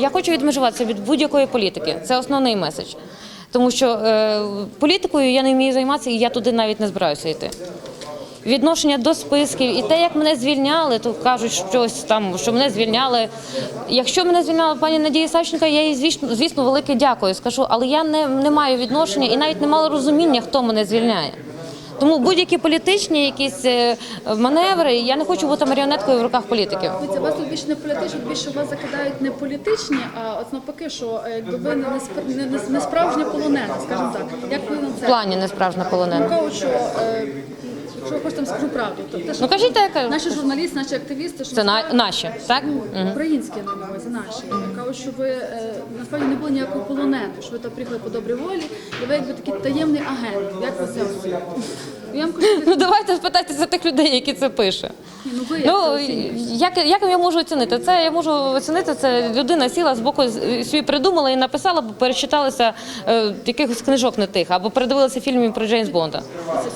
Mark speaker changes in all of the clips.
Speaker 1: я хочу відмежуватися від будь-якої політики. Це основний меседж. Тому що е, політикою я не вмію займатися, і я туди навіть не збираюся йти. Відношення до списків і те, як мене звільняли, то кажуть щось там, що мене звільняли. Якщо мене звільняла пані Надія Савченко, я їй звісно, звісно велике дякую скажу, але я не, не маю відношення і навіть не мала розуміння, хто мене звільняє. Тому будь-які політичні якісь е, маневри, я не хочу бути маріонеткою в руках політиків.
Speaker 2: Це вас тут більше не політичні, більше вас закидають не політичні, а от навпаки, що е, якби ви не, не, не, справжня полонена, скажімо так. Як ви на
Speaker 1: В
Speaker 2: це?
Speaker 1: плані не справжня полонена.
Speaker 2: Що е, якщо ви хочете, скажу правду. То те, що
Speaker 1: Ну кажіть, так, як-
Speaker 2: наші журналісти, наші активісти, що
Speaker 1: це на, наші, так?
Speaker 2: Ну, українські я на увазі, наші. Кажуть, що ви е, насправді не були ніякого полонену, що ви там приїхали по добрій волі, і ви якби такий таємний агент. Як ви це оцінюєте? Я вам кажу,
Speaker 1: Ну давайте спитайтеся тих людей, які це пише.
Speaker 2: ні, ну ви як
Speaker 1: Ну
Speaker 2: оцінюєте?
Speaker 1: як, як я можу оцінити? Це я можу оцінити. Це людина сіла з боку свій придумала і написала, бо перечиталися е, якихось книжок не тих, або передивилися фільмів про Джеймс Бонда.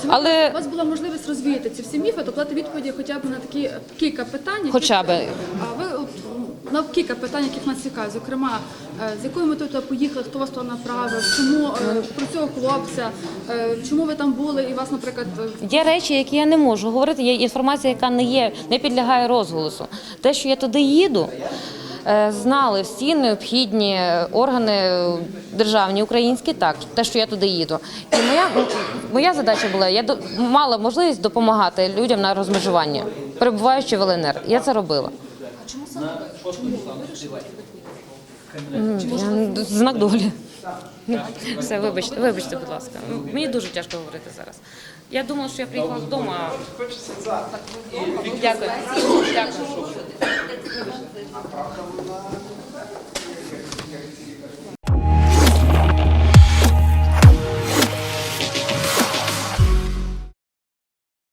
Speaker 1: Але
Speaker 2: у вас була можливість розвіяти ці всі міфи, тобто дати відповіді хоча б на такі кілька питань.
Speaker 1: Хоча б.
Speaker 2: А ви на кілька питань, яких нас цікавить. Зокрема, е, з якою метою туди поїхали, хто вас туди направив, чому е, про цього хлопця, е, чому ви там були і вас, наприклад, е,
Speaker 1: Є речі, які я не можу говорити. Є інформація, яка не є, не підлягає розголосу. Те, що я туди їду. Е, Знали всі необхідні органи державні, українські, так те, що я туди їду. І моя моя задача була, я мала можливість допомагати людям на розмежуванні, перебуваючи в ЛНР. Я це робила. Чому я- Знак долі. Все, вибачте, вибачте, будь ласка. Мені дуже тяжко говорити зараз. Я думала, що я приїхала вдома. Дякую. Дякую.